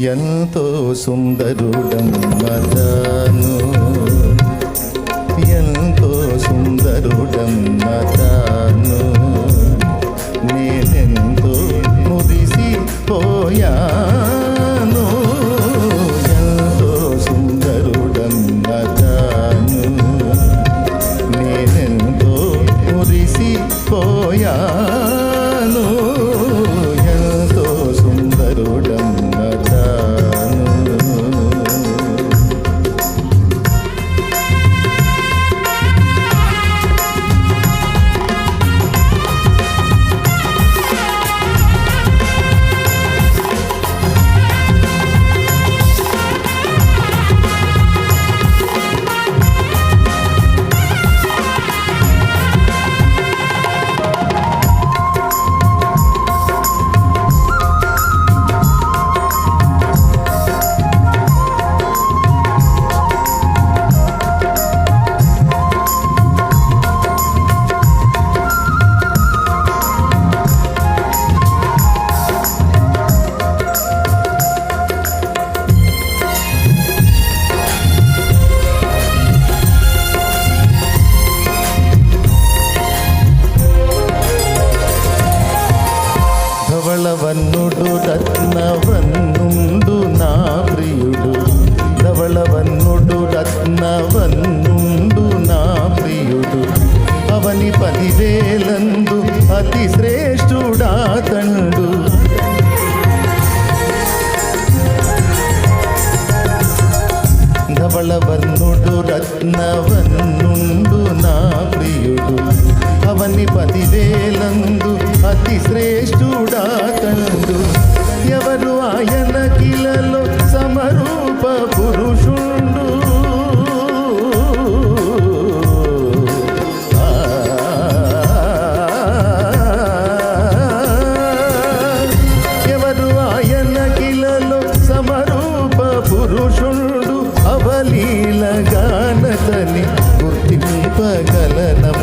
ఎంతో సుందరుడమ్మతాను. ఎంతో సుందరుడమ్మతాను. నేనెంతో మురిసిపోయాను. ధవళవన్నుడు రత్నవన్నుండు నా ప్రియుడు. ధవళవన్నుడు రత్నవన్నుండు నా ప్రియుడు. అవని పదివేలందు అతి శ్రేష్ఠుడా తండు ధవళవర్ణుడు రత్నవన్నుండు నా ప్రియుడు. అవని పదివేలందు గుర్తింపగలనమ్మ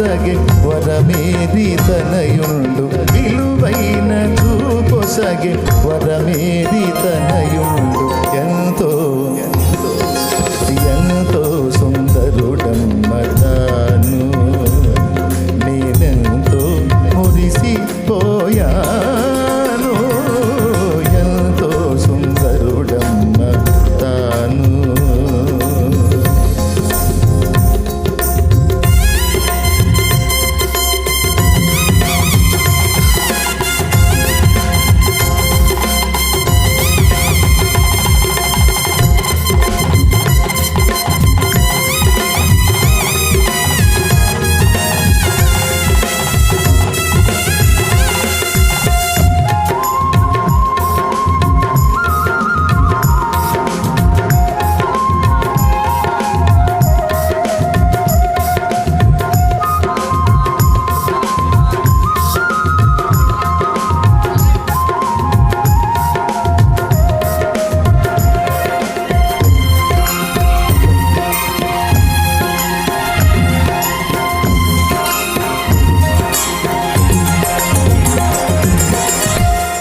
చూపొసగే వరమేది తనయుండు. విలువైన చూపొసగే వరమేది తనయుండు.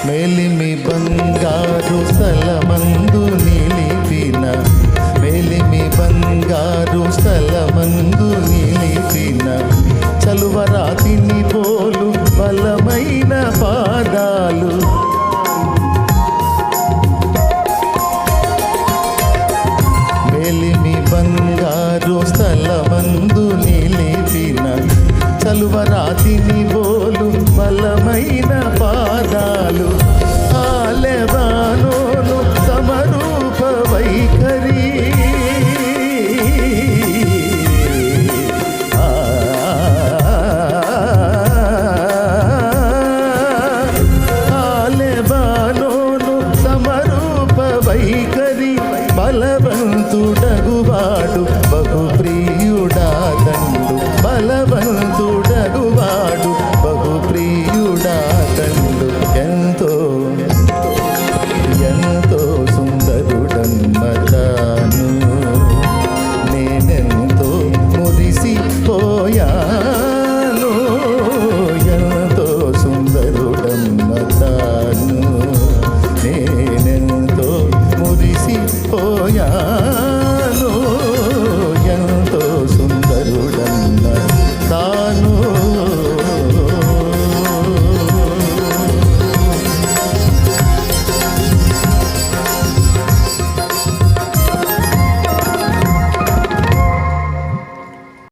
మెలిమి బంగారు సలమందు నిలిపిన మెలిమి బంగారు సలమందు నిలిపిన. చలువరాతిని పోలు బలమైన పాదాలు. వెలిమి బంగారు స్థలమందు నిలిపిన చలువరాతిని బోలు బలమైన